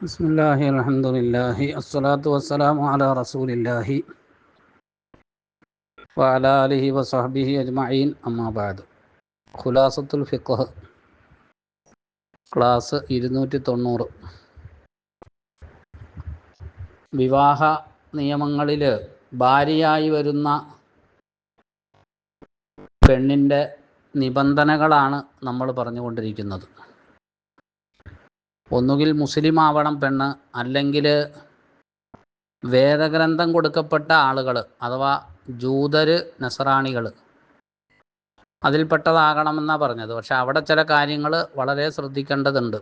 بسم الله الحمد لله الصلاة والسلام على رسول الله وعلى آله وصحبه أجمعين أما بعد خلاصة الفقه class ഇരുന്നൂറ്റി തൊണ്ണൂറ് വിവാഹ നിയമങ്ങളിൽ ഭാര്യയായി വരുന്ന പെണ്ണിൻ്റെ നിബന്ധനകളാണ് നമ്മൾ പറഞ്ഞുകൊണ്ടിരിക്കുന്നത് ഒന്നുകിൽ മുസ്ലിം ആവണം പെണ്ണ് അല്ലെങ്കിൽ വേദഗ്രന്ഥം കൊടുക്കപ്പെട്ട ആളുകൾ അഥവാ ജൂതര് നസറാണികൾ അതിൽപ്പെട്ടതാകണമെന്നാണ് പറഞ്ഞത്. പക്ഷെ അവിടെ ചില കാര്യങ്ങൾ വളരെ ശ്രദ്ധിക്കേണ്ടതുണ്ട്.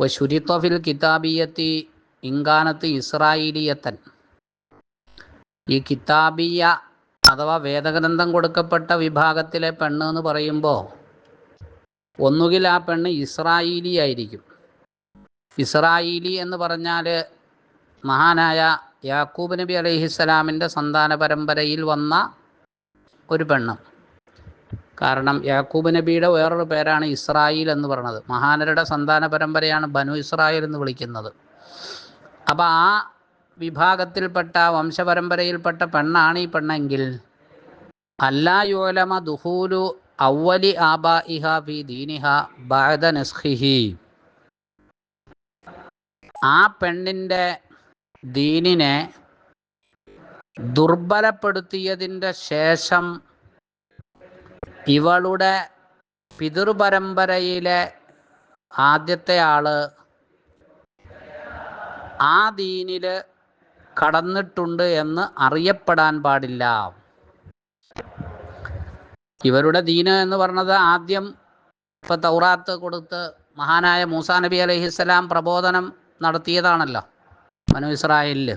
ശുരിത്വഫിൽ കിതാബിയത്തി ഇങ്കാനത്ത് ഇസ്രായേലിയത്തൻ ഈ കിതാബിയ അഥവാ വേദഗ്രന്ഥം കൊടുക്കപ്പെട്ട വിഭാഗത്തിലെ പെണ്ണ് എന്ന് പറയുമ്പോൾ ഒന്നുകിൽ ആ പെണ്ണ് ഇസ്രായേലി ആയിരിക്കും ഇസ്രായേലി എന്ന് പറഞ്ഞാൽ മഹാനായ യാക്കൂബ് നബി അലൈഹിസ്സലാമിന്റെ സന്താന പരമ്പരയിൽ വന്ന ഒരു പെണ്ണ്. കാരണം യാക്കൂബ് നബിയുടെ വേറൊരു പേരാണ് ഇസ്രായേൽ എന്ന് പറയുന്നത് മഹാനരുടെ സന്താന പരമ്പരയാണ് ബനു ഇസ്രായേൽ എന്ന് വിളിക്കുന്നത്. അപ്പോൾ ആ വിഭാഗത്തിൽപ്പെട്ട വംശപരമ്പരയിൽപ്പെട്ട പെണ്ണാണ് ഈ പെണ്ണെങ്കിൽ അല്ലാ യോലമ ദുഹൂലു അവലി ആബാഇഹ ഫി ദീനിഹ ബാദ നസ്ഖിഹി. ആ പെണ്ണിന്റെ ദീനിനെ ദുർബലപ്പെടുത്തിയതിന്റെ ശേഷം ഇവളുടെ പിതൃപരമ്പരയിലെ ആദ്യത്തെ ആൾ ആ ദീനിൽ കടന്നിട്ടുണ്ട് എന്ന് അറിയപ്പെടാൻ പാടില്ല. ഇവരുടെ ദീന് എന്ന് പറഞ്ഞത് ആദ്യം ഇപ്പൊ തൗറാത്ത് കൊടുത്ത് മഹാനായ മൂസാ നബി അലഹിസ്സലാം പ്രബോധനം നടത്തിയതാണല്ലോ മനു ഇസ്രായേലിൽ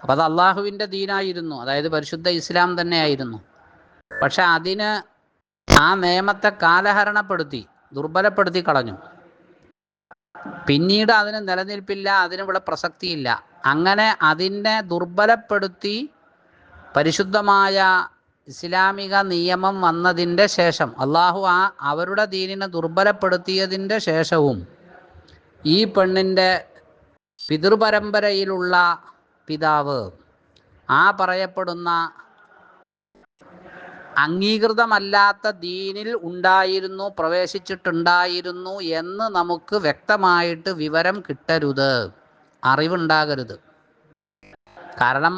അപ്പോൾ അത് അള്ളാഹുവിന്റെ ദീനായിരുന്നു. അതായത് പരിശുദ്ധ ഇസ്ലാം തന്നെയായിരുന്നു. പക്ഷെ അതിന് ആ നിയമത്തെ കാലഹരണപ്പെടുത്തി ദുർബലപ്പെടുത്തി കളഞ്ഞു. പിന്നീട് അതിന് നിലനിൽപ്പില്ല അതിനിവിടെ പ്രസക്തിയില്ല. അങ്ങനെ അതിനെ ദുർബലപ്പെടുത്തി പരിശുദ്ധമായ ഇസ്ലാമിക നിയമം വന്നതിന്റെ ശേഷം അള്ളാഹു ആ അവരുടെ ദീനിനെ ദുർബലപ്പെടുത്തിയതിന്റെ ശേഷവും ഈ പെണ്ണിന്റെ പിതൃപരമ്പരയിലുള്ള പിതാവ് ആ പറയപ്പെടുന്ന അംഗീകൃതമല്ലാത്ത ദീനിൽ ഉണ്ടായിരുന്നു പ്രവേശിച്ചിട്ടുണ്ടായിരുന്നു എന്ന് നമുക്ക് വ്യക്തമായിട്ട് വിവരം കിട്ടരുത്. അറിവുണ്ടാകരുത്. കാരണം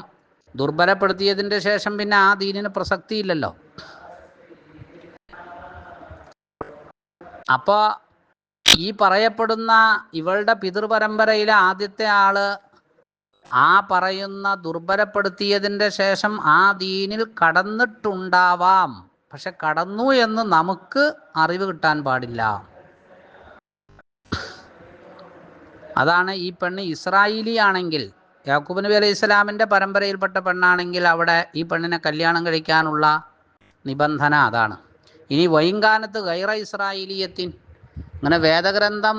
ദുർബലപ്പെടുത്തിയതിന്റെ ശേഷം പിന്നെ ആ ദീനിന് പ്രസക്തിയില്ലല്ലോ. അപ്പോൾ ഈ പറയപ്പെടുന്ന ഇവളുടെ പിതൃപരമ്പരയിലെ ആദ്യത്തെ ആൾ ആ പറയുന്ന ദുർബലപ്പെടുത്തിയതിന്റെ ശേഷം ആ ദീനിൽ കടന്നിട്ടുണ്ടാവാം. പക്ഷെ കടന്നു എന്ന് നമുക്ക് അറിവ് കിട്ടാൻ പാടില്ല. അതാണ് ഈ പെണ്ണ് ഇസ്രായേലി ആണെങ്കിൽ യാക്കൂബ് നബി അലൈഹി ഇസ്ലാമിന്റെ പരമ്പരയിൽപ്പെട്ട പെണ്ണാണെങ്കിൽ അവിടെ ഈ പെണ്ണിനെ കല്യാണം കഴിക്കാനുള്ള നിബന്ധന അതാണ്. ഇനി വൈകാനത്ത് ഗൈറ ഇസ്രായേലിയത്തിൻ അങ്ങനെ വേദഗ്രന്ഥം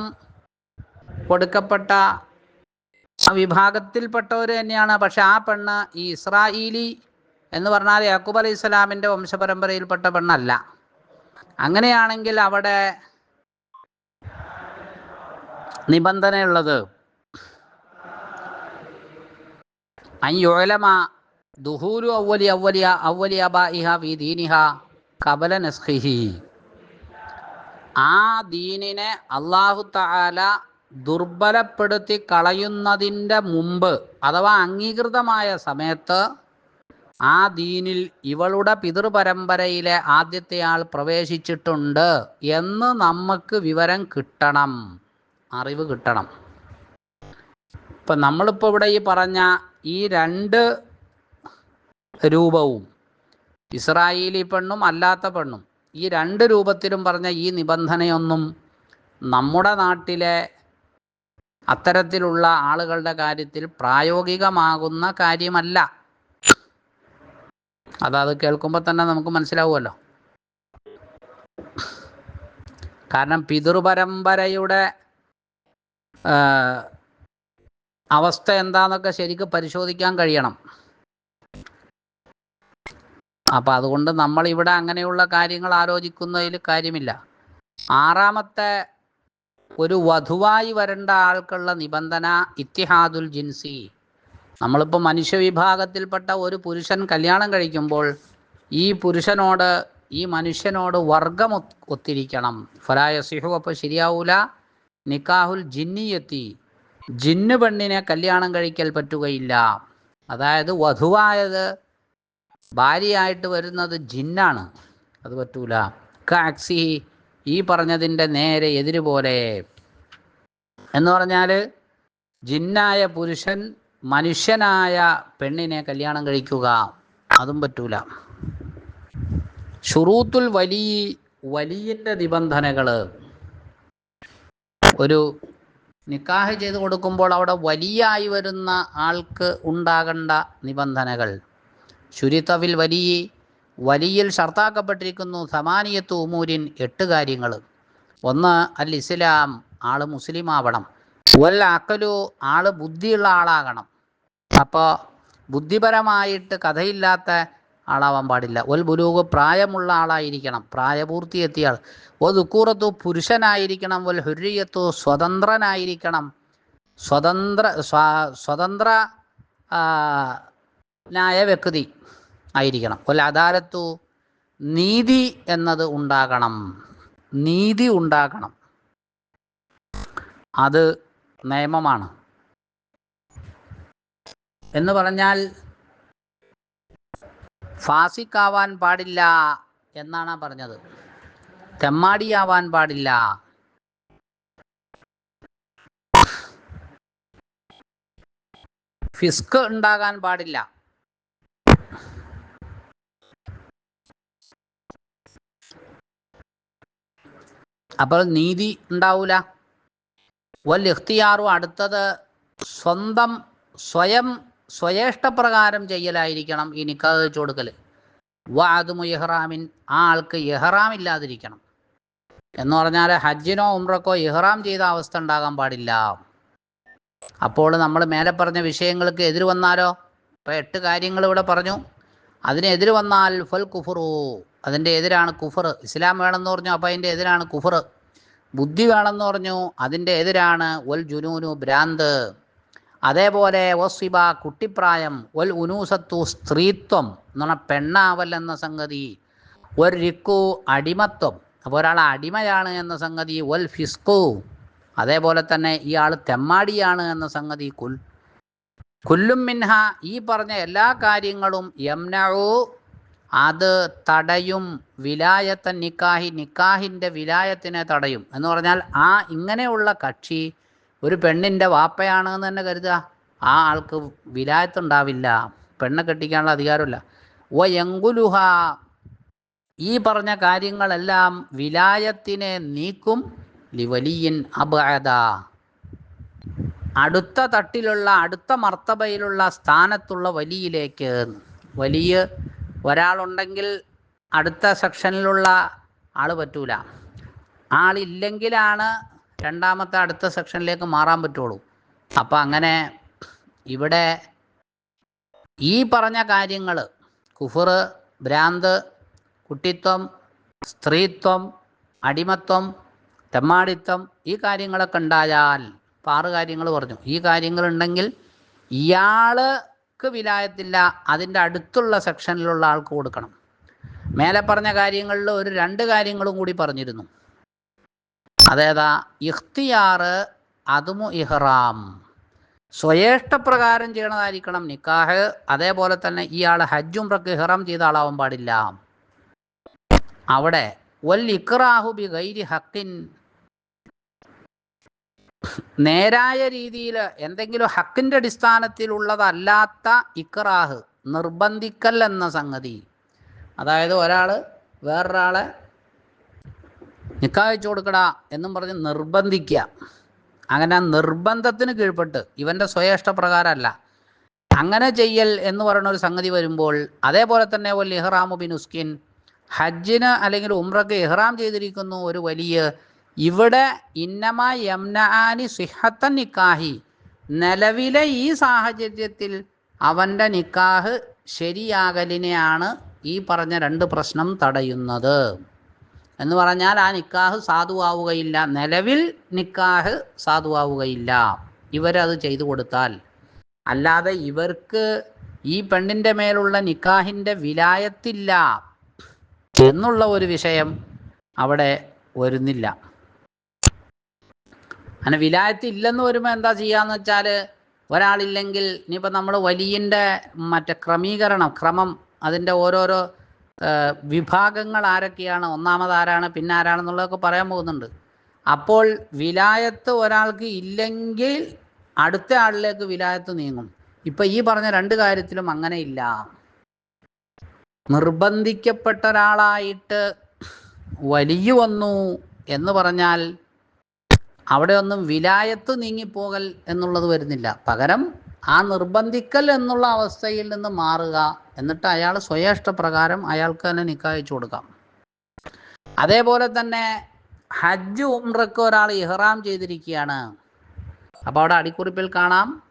കൊടുക്കപ്പെട്ട ആ വിഭാഗത്തിൽപ്പെട്ടവർ തന്നെയാണ്. പക്ഷെ ആ പെണ്ണ് ഈ ഇസ്രായേലി എന്ന് പറഞ്ഞാൽ യാക്കൂബ് അലൈഹി ഇസ്ലാമിന്റെ വംശപരമ്പരയിൽപ്പെട്ട പെണ്ണല്ല. അങ്ങനെയാണെങ്കിൽ അവിടെ നിബന്ധനയുള്ളത് അയ്യോലമ ഔവലി ഔവലിയ ഔവലിയ ബാ അബാഇഹ വി ദീനിഹ കബല നസ്ഖിഹി. ആ ദീനിനെ അള്ളാഹു താല ദുർബലപ്പെടുത്തി കളയുന്നതിന്റെ മുമ്പ് അഥവാ അംഗീകൃതമായ സമയത്ത് ആ ദീനിൽ ഇവളുടെ പിതൃപരമ്പരയിലെ ആദ്യത്തെ ആൾ പ്രവേശിച്ചിട്ടുണ്ട് എന്ന് നമുക്ക് വിവരം കിട്ടണം അറിവ് കിട്ടണം. ഇപ്പം നമ്മളിപ്പോൾ ഇവിടെ ഈ പറഞ്ഞ ഈ രണ്ട് രൂപവും ഇസ്രായേലി പെണ്ണും അല്ലാത്ത പെണ്ണും ഈ രണ്ട് രൂപത്തിലും പറഞ്ഞ ഈ നിബന്ധനയൊന്നും നമ്മുടെ നാട്ടിലെ അത്തരത്തിലുള്ള ആളുകളുടെ കാര്യത്തിൽ പ്രായോഗികമാകുന്ന കാര്യമല്ല. അതത് കേൾക്കുമ്പോൾ തന്നെ നമുക്ക് മനസ്സിലാവുമല്ലോ. കാരണം പിതൃപരമ്പരയുടെ അവസ്ഥ എന്താന്നൊക്കെ ശരിക്കും പരിശോധിക്കാൻ കഴിയണം. അപ്പം അതുകൊണ്ട് നമ്മൾ ഇവിടെ അങ്ങനെയുള്ള കാര്യങ്ങൾ ആലോചിക്കുന്നതിൽ കാര്യമില്ല. ആറാമത്തെ ഒരു വധുവായി വരേണ്ട ആൾക്കുള്ള നിബന്ധന ഇത്തിഹാദുൽ ജിൻസി. നമ്മളിപ്പോൾ മനുഷ്യവിഭാഗത്തിൽപ്പെട്ട ഒരു പുരുഷൻ കല്യാണം കഴിക്കുമ്പോൾ ഈ പുരുഷനോട് ഈ മനുഷ്യനോട് വർഗം ഒത്തിരിക്കണം. ഫലായ സിഹു അപ്പോൾ ശരിയാവൂല. നിക്കാഹുൽ ജിന്നിയെത്തി ജിന്നു പെണ്ണിനെ കല്യാണം കഴിക്കൽ പറ്റുകയില്ല. അതായത് വധുവായത് ഭാര്യയായിട്ട് വരുന്നത് ജിന്നാണ്. അത് പറ്റൂല. കാക്സി ഈ പറഞ്ഞതിന്റെ നേരെ എതിര് പോലെ. എന്ന് പറഞ്ഞാൽ ജിന്നായ പുരുഷൻ മനുഷ്യനായ പെണ്ണിനെ കല്യാണം കഴിക്കുക. അതും പറ്റൂല. ഷുറൂത്തുൽ വലി വലിയന്റെ നിബന്ധനകൾ ഒരു നിക്കാഹ് ചെയ്ത് കൊടുക്കുമ്പോൾ അവിടെ വലിയായി വരുന്ന ആൾക്ക് ഉണ്ടാകേണ്ട നിബന്ധനകൾ. ശുരിത്തവിൽ വലിയ വലിയിൽ ഷർത്താക്കപ്പെട്ടിരിക്കുന്നു സമാനിയത്ത് ഉമൂരിൻ എട്ട് കാര്യങ്ങൾ. ഒന്ന് അൽ ഇസ്ലാം ആൾ മുസ്ലിം ആവണം വൽ അക്കലു ആൾ ബുദ്ധിയുള്ള ആളാകണം. അപ്പോൾ ബുദ്ധിപരമായിട്ട് കഥയില്ലാത്ത ആളാവാൻ പാടില്ല. ഒൽ ബുലൂഗ് പ്രായമുള്ള ആളായിരിക്കണം പ്രായപൂർത്തി എത്തിയ ആൾ ഒ ദുക്കൂറത്തു പുരുഷനായിരിക്കണം ഒൽ ഹുര്യത്തു സ്വതന്ത്രനായിരിക്കണം. സ്വതന്ത്ര സ്വാ- സ്വതന്ത്ര നായ വ്യക്തി ആയിരിക്കണം. ഒൽ അദാലത്തു നീതി എന്നത് ഉണ്ടാകണം. നീതി ഉണ്ടാകണം. അത് നിയമമാണ്. എന്ന് പറഞ്ഞാൽ ഫാസിക്കാവാൻ പാടില്ല എന്നാണ് പറഞ്ഞത്. തെമ്മാടിയാവാൻ പാടില്ല. ഫിസ്ക് ഉണ്ടാകാൻ പാടില്ല. അപ്പോൾ നീതി ഉണ്ടാവൂല. വൽ ഇഖ്തിയാറു അടുത്തത് സ്വന്തം സ്വയം സ്വയേഷ്ടപ്രകാരം ചെയ്യലായിരിക്കണം ഈ നിക്കാഹ് വെച്ച് കൊടുക്കൽ വാദുമു ഇഹ്റാമിൻ ആ ആൾക്ക് ഇഹ്റാം ഇല്ലാതിരിക്കണം. എന്ന് പറഞ്ഞാൽ ഹജ്ജിനോ ഉംറക്കോ ഇഹ്റാം ചെയ്ത അവസ്ഥ ഉണ്ടാകാൻ പാടില്ല. അപ്പോൾ നമ്മൾ മേലെ പറഞ്ഞ വിഷയങ്ങൾക്ക് എതിര് വന്നാലോ? ഇപ്പോൾ എട്ട് കാര്യങ്ങൾ ഇവിടെ പറഞ്ഞു. അതിനെതിര് വന്നാൽ ഫൽ കുഫറു. അതിന്റെ എതിരാണ് കുഫർ. ഇസ്ലാം വേണമെന്ന് പറഞ്ഞു അപ്പോൾ അതിന്റെ എതിരാണ് കുഫർ. ബുദ്ധി വേണമെന്ന് പറഞ്ഞു അതിന്റെ എതിരാണ് ഒൽ ജുനൂനു ഭ്രാന്ത്. അതേപോലെ വസിബ കുട്ടിപ്രായം ഒൽ ഉനൂസത്തു സ്ത്രീത്വം എന്ന് പറഞ്ഞാൽ പെണ്ണാവൽ എന്ന സംഗതി ഒരു റിക്കു അടിമത്വം. അപ്പോൾ ഒരാൾ അടിമയാണ് എന്ന സംഗതി ഒൽ ഫിസ്കു അതേപോലെ തന്നെ ഇയാൾ തെമ്മാടിയാണ് എന്ന സംഗതി കുൽ കുല്ലും മിൻഹ ഈ പറഞ്ഞ എല്ലാ കാര്യങ്ങളും യംനഉ അത് തടയും വിലായത്ത നിക്കാഹി നിക്കാഹിന്റെ വിലായത്തിനെ തടയും. എന്ന് പറഞ്ഞാൽ ആ ഇങ്ങനെയുള്ള കക്ഷി ഒരു പെണ്ണിന്റെ വാപ്പയാണ് എന്ന് തന്നെ കരുതുക. ആ ആൾക്ക് വിലായത്തുണ്ടാവില്ല പെണ്ണ് കെട്ടിക്കാനുള്ള അധികാരമില്ല. ഓ എങ്കുലുഹ ഈ പറഞ്ഞ കാര്യങ്ങളെല്ലാം വിലായത്തിനെ നീക്കും. ലിവലിയൻ അബാദ അടുത്ത തട്ടിലുള്ള അടുത്ത മർത്തബയിലുള്ള സ്ഥാനത്തുള്ള വലിയിലേക്ക്. വലിയ ഒരാളുണ്ടെങ്കിൽ അടുത്ത സെക്ഷനിലുള്ള ആൾ പറ്റൂല. ആളില്ലെങ്കിലാണ് രണ്ടാമത്തെ അടുത്ത സെക്ഷനിലേക്ക് മാറാൻ പറ്റുള്ളൂ. അപ്പം അങ്ങനെ ഇവിടെ ഈ പറഞ്ഞ കാര്യങ്ങൾ കുഫർ ഭ്രാന്ത് കുട്ടിത്വം സ്ത്രീത്വം അടിമത്വം തെമ്മാടിത്വം ഈ കാര്യങ്ങളൊക്കെ ഉണ്ടായാൽ ആറ് കാര്യങ്ങൾ പറഞ്ഞു. ഈ കാര്യങ്ങളുണ്ടെങ്കിൽ ഇയാൾക്ക് വിലായത്തില്ല അതിന്റെ അടുത്തുള്ള സെക്ഷനിലുള്ള ആൾക്ക് കൊടുക്കണം. മേലെ പറഞ്ഞ കാര്യങ്ങളിൽ ഒരു രണ്ട് കാര്യങ്ങളും കൂടി പറഞ്ഞിരുന്നു. അതേതാ? ഇഖ്തിയാറ് അതുമു ഇഹ്റാം. സ്വയേഷ്ടപ്രകാരം ചെയ്യണതായിരിക്കണം നിക്കാഹ്. അതേപോലെ തന്നെ ഇയാൾ ഹജ്ജും പ്രക്ക് ഇഹ്റാം ചെയ്ത ആളാവാൻ പാടില്ല. അവിടെ വൽ ഇക്റാഹു ബി ഗൈരി ഹക്കിൻ നേരായ രീതിയിൽ എന്തെങ്കിലും ഹക്കിന്റെ അടിസ്ഥാനത്തിലുള്ളതല്ലാത്ത ഇക്റാഹ് നിർബന്ധിക്കൽ എന്ന സംഗതി. അതായത് ഒരാൾ വേറൊരാളെ നിക്കാഹ് വെച്ചു കൊടുക്കടാ എന്നും പറഞ്ഞ് നിർബന്ധിക്കുക അങ്ങനെ നിർബന്ധത്തിന് കീഴ്പ്പെട്ട് ഇവന്റെ സ്വയേഷ്ടപ്രകാരമല്ല അങ്ങനെ ചെയ്യൽ എന്ന് പറയുന്ന ഒരു സംഗതി വരുമ്പോൾ അതേപോലെ തന്നെ ഒരു ഇഹ്റാമു ബിൻ ഉസ്കിൻ ഹജ്ജിന് അല്ലെങ്കിൽ ഉംറക്ക് ഇഹ്റാം ചെയ്തിരിക്കുന്നു ഒരു വലിയ ഇവിടെ ഇന്നമ യംനാനി സിഹത്ത നിക്കാഹി. നിലവിലെ ഈ സാഹചര്യത്തിൽ അവന്റെ നിക്കാഹ് ശരിയാകലിനെയാണ് ഈ പറഞ്ഞ രണ്ട് പ്രശ്നം തടയുന്നത്. എന്ന് പറഞ്ഞാൽ ആ നിക്കാഹ് സാധുവാവുകയില്ല. നിലവിൽ നിക്കാഹ് സാധുവാവുകയില്ല. ഇവരത് ചെയ്തു കൊടുത്താൽ. അല്ലാതെ ഇവർക്ക് ഈ പെണ്ണിന്റെ മേലുള്ള നിക്കാഹിന്റെ വിലായത്തില്ല. എന്നുള്ള ഒരു വിഷയം അവിടെ വരുന്നില്ല. അങ്ങനെ വിലായത്ത് ഇല്ലെന്ന് വരുമ്പോൾ എന്താ ചെയ്യാന്ന് വെച്ചാൽ ഒരാളില്ലെങ്കിൽ ഇനിയിപ്പോൾ നമ്മൾ വലിയന്റെ മറ്റേ ക്രമീകരണം ക്രമം അതിന്റെ ഓരോരോ വിഭാഗങ്ങൾ ആരൊക്കെയാണ് ഒന്നാമത് ആരാണ് പിന്നെ ആരാണെന്നുള്ളതൊക്കെ പറയാൻ പോകുന്നുണ്ട്. അപ്പോൾ വിലായത്ത് ഒരാൾക്ക് ഇല്ലെങ്കിൽ അടുത്ത ആളിലേക്ക് വിലായത്ത് നീങ്ങും. ഇപ്പൊ ഈ പറഞ്ഞ രണ്ട് കാര്യത്തിലും അങ്ങനെ ഇല്ല. നിർബന്ധിക്കപ്പെട്ട ഒരാളായിട്ട് വലിയ വന്നു എന്ന് പറഞ്ഞാൽ അവിടെ ഒന്നും വിലായത്ത് നീങ്ങിപ്പോകൽ എന്നുള്ളത് വരുന്നില്ല. പകരം ആ നിർബന്ധിക്കൽ എന്നുള്ള അവസ്ഥയിൽ നിന്ന് മാറുക എന്നിട്ട് അയാൾ സ്വയേഷ്ടപ്രകാരം അയാൾക്ക് തന്നെ നിക്കായച്ചു കൊടുക്കാം. അതേപോലെ തന്നെ ഹജ്ജ് ഉംറക്ക് ഒരാൾ ഇഹ്റാം ചെയ്തിരിക്കുകയാണ്. അപ്പോൾ അവിടെ അടിക്കുറിപ്പിൽ കാണാം.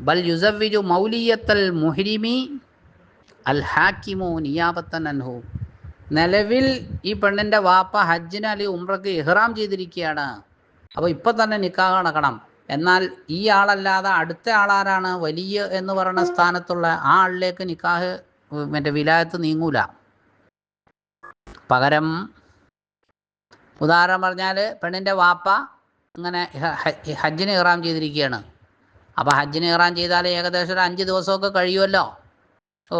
ബൽ യുസവിജു മൗലിയത്തൽ മുഹരിമി അൽ ഹാക്കിമു നിയാബത്തൻ അൻഹു. നിലവിൽ ഈ പെണ്ണിന്റെ വാപ്പ ഹജ്ജിന് അലി ഉംറക്ക് ഇഹ്റാം ചെയ്തിരിക്കുകയാണ്. അപ്പോൾ ഇപ്പം തന്നെ നിക്കാഹ് നടക്കണം. എന്നാൽ ഈ ആളല്ലാതെ അടുത്ത ആളാരാണ്? വലിയ എന്ന് പറയുന്ന സ്ഥാനത്തുള്ള ആ ആളിലേക്ക് നിക്കാഹ് മറ്റേ വിലായത്ത് നീങ്ങൂല. പകരം ഉദാഹരണം പറഞ്ഞാൽ പെണ്ണിന്റെ വാപ്പ ഇങ്ങനെ ഹജ്ജിന് ഇറാം ചെയ്തിരിക്കുകയാണ്. അപ്പോൾ ഹജ്ജിന് ഇറാം ചെയ്താൽ ഏകദേശം ഒരു അഞ്ച് ദിവസമൊക്കെ കഴിയുമല്ലോ. ഓ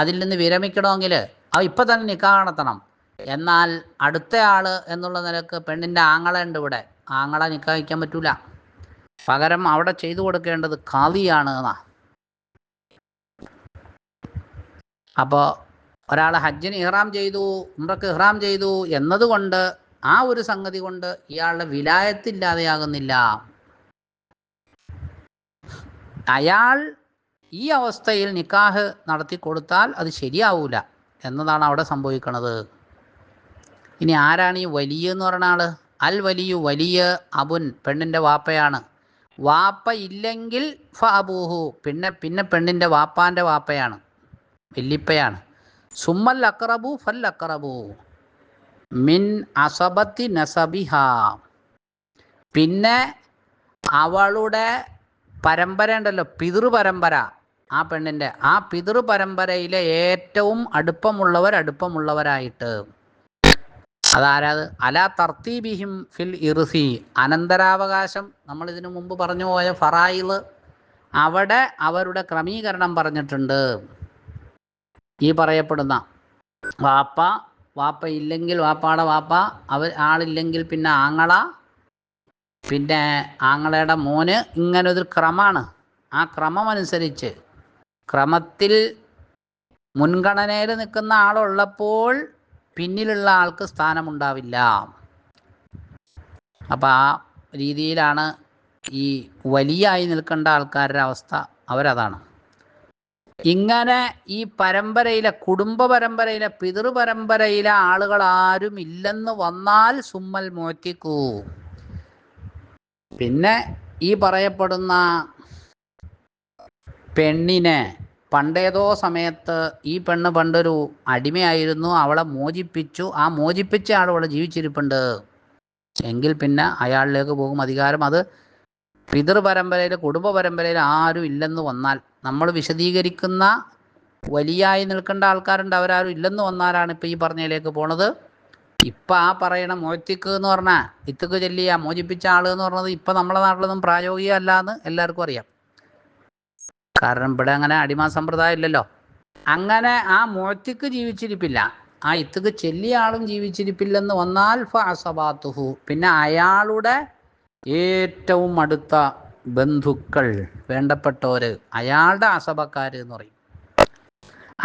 അതിൽ നിന്ന് വിരമിക്കണമെങ്കിൽ അവ ഇപ്പം തന്നെ നിക്കാഹ് നടത്തണം. എന്നാൽ അടുത്ത ആൾ എന്നുള്ള നിലയ്ക്ക് പെണ്ണിന്റെ ആങ്ങള ഉണ്ട് ഇവിടെ. ആങ്ങളെ നിക്കാഹിക്കാൻ പറ്റൂല. പകരം അവിടെ ചെയ്തു കൊടുക്കേണ്ടത് കാവിയാണ് എന്നാ. അപ്പോൾ ഒരാൾ ഹജ്ജിന് ഇഹ്റാം ചെയ്തു ഉംറക്ക് ഇഹ്റാം ചെയ്തു എന്നതുകൊണ്ട് ആ ഒരു സംഗതി കൊണ്ട് ഇയാളുടെ വിലായത്തില്ലാതെയാകുന്നില്ല അയാൾ ഈ അവസ്ഥയിൽ നിക്കാഹ് നടത്തി കൊടുത്താൽ അത് ശരിയാവൂല എന്നതാണ് അവിടെ സംഭവിക്കുന്നത് ഇനി ആരാണ് ഈ വലിയ എന്ന് പറഞ്ഞ ആൾ? അൽ വലിയു വലിയ അബുൻ പെണ്ണിന്റെ വാപ്പയാണ്. വാപ്പ ഇല്ലെങ്കിൽ ഫ അബൂഹു പിന്നെ പിന്നെ പെണ്ണിന്റെ വാപ്പാന്റെ വാപ്പയാണ് വല്ലിപ്പയാണ്. സുമ്മൽ അക്രബു ഫൽ അക്രബു മിൻ അസബത്തി നസബിഹ. പിന്നെ അവളുടെ പരമ്പര ഉണ്ടല്ലോ പിതൃ പരമ്പര ആ പെണ്ണിന്റെ ആ പിതൃ പരമ്പരയിലെ ഏറ്റവും അടുപ്പമുള്ളവർ അടുപ്പമുള്ളവരായിട്ട്. അതാരത്? അല തർത്തീബിഹിം ഫിൽ ഇറുസി അനന്തരാവകാശം നമ്മൾ ഇതിനു മുമ്പ് പറഞ്ഞു പോയ ഫറായിൽ അവിടെ അവരുടെ ക്രമീകരണം പറഞ്ഞിട്ടുണ്ട്. ഈ പറയപ്പെടുന്ന വാപ്പ വാപ്പ ഇല്ലെങ്കിൽ വാപ്പാടെ വാപ്പ അവർ ആളില്ലെങ്കിൽ പിന്നെ ആങ്ങള പിന്നെ ആങ്ങളയുടെ മോന് ഇങ്ങനൊരു ക്രമമാണ് ആ ക്രമമനുസരിച്ച് ക്രമത്തിൽ മുൻഗണനയിൽ നിൽക്കുന്ന ആളുള്ളപ്പോൾ പിന്നിലുള്ള ആൾക്ക് സ്ഥാനമുണ്ടാവില്ല. അപ്പം ആ രീതിയിലാണ് ഈ വലിയായി നിൽക്കേണ്ട ആൾക്കാരുടെ അവസ്ഥ അവരതാണ്. ഇങ്ങനെ ഈ പരമ്പരയിലെ കുടുംബ പരമ്പരയിലെ പിതൃ പരമ്പരയിലെ ആളുകൾ ആരും ഇല്ലെന്ന് വന്നാൽ സുമ്മൽ മോറ്റിക്കൂ. പിന്നെ ഈ പറയപ്പെടുന്ന പെണ്ണിനെ പണ്ടേതോ സമയത്ത് ഈ പെണ്ണ് പണ്ടൊരു അടിമയായിരുന്നു. അവളെ മോചിപ്പിച്ചു. ആ മോചിപ്പിച്ച ആൾ ജീവിച്ചിരിപ്പുണ്ട്. എങ്കിൽ പിന്നെ അയാളിലേക്ക് പോകും അധികാരം. അത് പിതൃ പരമ്പരയിൽ കുടുംബ പരമ്പരയിൽ ആരും ഇല്ലെന്ന് വന്നാൽ നമ്മൾ വിശദീകരിക്കുന്ന വലിയായി നിൽക്കേണ്ട ആൾക്കാരുണ്ട്. അവരാരും ഇല്ലെന്ന് വന്നാലാണ് ഇപ്പം ഈ പറഞ്ഞതിലേക്ക് പോണത്. ഇപ്പം ആ പറയണ മോത്തിക്ക് എന്ന് പറഞ്ഞാൽ ഇത്തക്ക് ചെല്ലിയ മോചിപ്പിച്ച ആൾ എന്ന് പറഞ്ഞത് ഇപ്പം നമ്മളെ നാട്ടിലൊന്നും പ്രായോഗികമല്ല എന്ന് എല്ലാവർക്കും അറിയാം. കാരണം ഇവിടെ അങ്ങനെ അടിമ സമ്പ്രദായം ഇല്ലല്ലോ. അങ്ങനെ ആ മുഴത്തിക്ക് ജീവിച്ചിരിപ്പില്ല. ആ ഇത്തുക്ക് ചെല്ലിയ ആളും ജീവിച്ചിരിപ്പില്ലെന്ന് വന്നാൽ ഫാസബാത്തുഹു പിന്നെ അയാളുടെ ഏറ്റവും അടുത്ത ബന്ധുക്കൾ വേണ്ടപ്പെട്ടവര് അയാളുടെ അസബക്കാര് എന്ന് പറയും.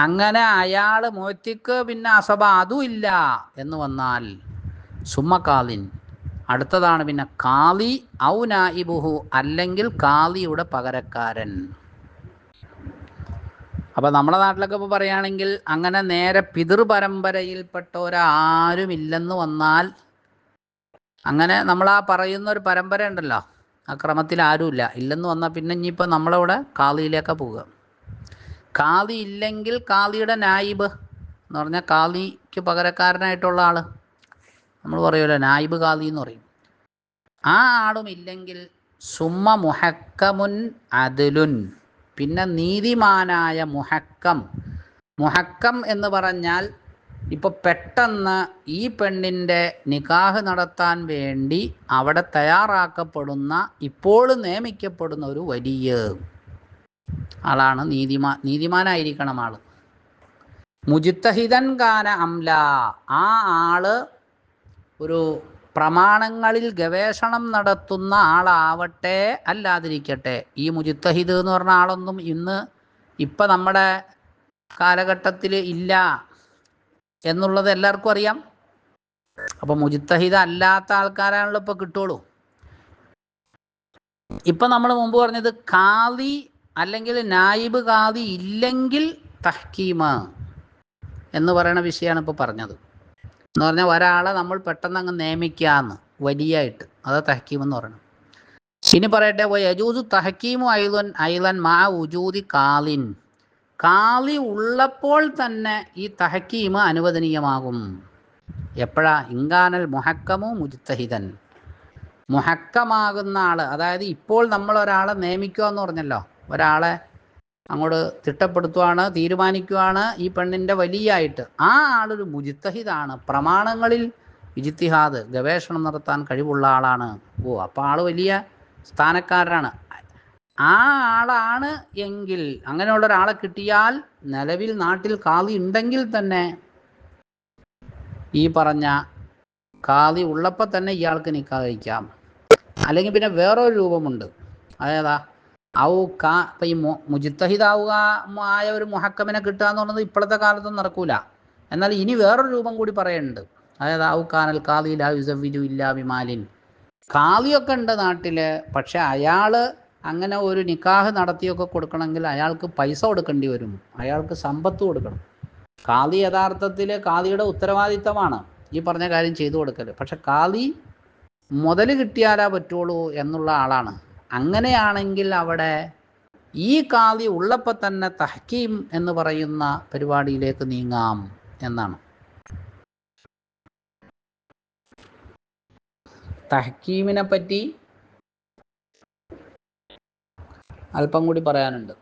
അങ്ങനെ അയാൾ മോത്തിക്ക് പിന്നെ അസബ അതും ഇല്ല എന്ന് വന്നാൽ സുമ്മക്കാലിൻ അടുത്തതാണ് പിന്നെ കാളി ഔ നായിബുഹു അല്ലെങ്കിൽ കാളിയുടെ പകരക്കാരൻ. അപ്പോൾ നമ്മുടെ നാട്ടിലൊക്കെ ഇപ്പോൾ പറയുകയാണെങ്കിൽ അങ്ങനെ നേരെ പിതൃപരമ്പരയിൽപ്പെട്ട ഒരാരും ഇല്ലെന്ന് വന്നാൽ അങ്ങനെ നമ്മൾ ആ പറയുന്ന ഒരു പരമ്പര ഉണ്ടല്ലോ. ആ ക്രമത്തിൽ ആരുമില്ല. ഇല്ലെന്ന് വന്നാൽ പിന്നെ ഇനിയിപ്പോൾ നമ്മളവിടെ കാളിയിലേക്കാണ് പോവുക. കാളി ഇല്ലെങ്കിൽ കാളിയുടെ നായിബ് എന്ന് പറഞ്ഞാൽ കാളിക്ക് പകരക്കാരനായിട്ടുള്ള ആൾ നമ്മൾ പറയുമല്ലോ നായിബ് കാളി എന്ന് പറയും. ആ ആളും ഇല്ലെങ്കിൽ സുമ മുഹക്കമുൻ അദുലുൻ. പിന്നെ നീതിമാനായ മുഹക്കം. മുഹക്കം എന്ന് പറഞ്ഞാൽ ഇപ്പോൾ പെട്ടെന്ന് ഈ പെണ്ണിന്റെ നിക്കാഹ് നടത്താൻ വേണ്ടി അവിടെ തയ്യാറാക്കപ്പെടുന്ന ഇപ്പോൾ നിയമിക്കപ്പെടുന്ന ഒരു വലിയ ആളാണ് നീതിമാ നീതിമാനായിരിക്കണം ആൾ. മുജിത്തഹിതൻ കാന അംല. ആ ആൾ ഒരു പ്രമാണങ്ങളിൽ ഗവേഷണം നടത്തുന്ന ആളാവട്ടെ അല്ലാതിരിക്കട്ടെ. ഈ മുജിത്തഹിദ് എന്ന് പറഞ്ഞ ആളൊന്നും ഇന്ന് ഇപ്പം നമ്മുടെ കാലഘട്ടത്തിൽ ഇല്ല എന്നുള്ളത് എല്ലാവർക്കും അറിയാം. അപ്പോൾ മുജിത്തഹിദ് അല്ലാത്ത ആൾക്കാരാണല്ലോ ഇപ്പോൾ കിട്ടുള്ളൂ. ഇപ്പം നമ്മൾ മുമ്പ് പറഞ്ഞത് കാതി അല്ലെങ്കിൽ നായിബ് കാതി ഇല്ലെങ്കിൽ തഹ്കീമ എന്ന് പറയുന്ന വിഷയമാണ് ഇപ്പോൾ പറഞ്ഞത്. എന്ന് പറഞ്ഞാൽ ഒരാളെ നമ്മൾ പെട്ടെന്ന് അങ്ങ് നിയമിക്കാന്ന് വലിയായിട്ട്. അത് തഹക്കീം എന്ന് പറയണം ഇനി പറയട്ടെ യജൂസു തഹക്കീമു ഐലൻ ഐലൻ മാ ഉജൂതി കാലിൻ. കാലി ഉള്ളപ്പോൾ തന്നെ ഈ തഹക്കീമ് അനുവദനീയമാകും. എപ്പോഴാ? ഇങ്കാനൽ മുഹക്കമു മുജിത്തഹിതൻ മുഹക്കമാകുന്ന ആൾ അതായത് ഇപ്പോൾ നമ്മൾ ഒരാളെ നിയമിക്കുക എന്ന് പറഞ്ഞല്ലോ. ഒരാളെ അങ്ങോട്ട് തിട്ടപ്പെടുത്തുവാണ് തീരുമാനിക്കുവാണ് ഈ പെണ്ണിന്റെ വലിയായിട്ട്. ആ ആളൊരു മുജിത്തഹിതാണ് പ്രമാണങ്ങളിൽ ഇജിത്തിഹാദ് ഗവേഷണം നടത്താൻ കഴിവുള്ള ആളാണ്. ഓ അപ്പോൾ ആൾ വലിയ സ്ഥാനക്കാരനാണ്. ആ ആളാണ് എങ്കിൽ അങ്ങനെയുള്ള ഒരാളെ കിട്ടിയാൽ നിലവിൽ നാട്ടിൽ കാതി ഉണ്ടെങ്കിൽ തന്നെ ഈ പറഞ്ഞ കാതി ഉള്ളപ്പോൾ തന്നെ ഇയാൾക്ക് നിൽക്കാതിരിക്കാം അല്ലെങ്കിൽ പിന്നെ വേറൊരു രൂപമുണ്ട്. അതേതാ ഔ കാ ഇപ്പം ഈ മുജിത്തഹിദാവുക ആയ ഒരു മുഹക്കമിനെ കിട്ടുക എന്ന് പറയുന്നത് ഇപ്പോഴത്തെ കാലത്തൊന്നും നടക്കൂല. എന്നാൽ ഇനി വേറൊരു രൂപം കൂടി പറയുന്നുണ്ട് അതായത് ഔ കാനൽ കാലില യുസവിജു ഇല്ല വിമാലിൻ കാലിയൊക്കെ ഉണ്ട് നാട്ടിൽ പക്ഷെ അയാൾ അങ്ങനെ ഒരു നിക്കാഹ് നടത്തിയൊക്കെ കൊടുക്കണമെങ്കിൽ അയാൾക്ക് പൈസ കൊടുക്കേണ്ടി വരും. അയാൾക്ക് സമ്പത്ത് കൊടുക്കണം. കാലി യഥാർത്ഥത്തിൽ കാലിയുടെ ഉത്തരവാദിത്തമാണ് ഈ പറഞ്ഞ കാര്യം ചെയ്തു കൊടുക്കൽ പക്ഷെ കാലി മുതൽ കിട്ടിയാലേ പറ്റുള്ളൂ എന്നുള്ള ആളാണ്. അങ്ങനെയാണെങ്കിൽ അവിടെ ഈ കാതി ഉള്ളപ്പോൾ തന്നെ തഹക്കീം എന്ന് പറയുന്ന പരിപാടിയിലേക്ക് നീങ്ങാം എന്നാണ്. തഹക്കീമിനെ പറ്റി അല്പം കൂടി പറയാനുണ്ട്.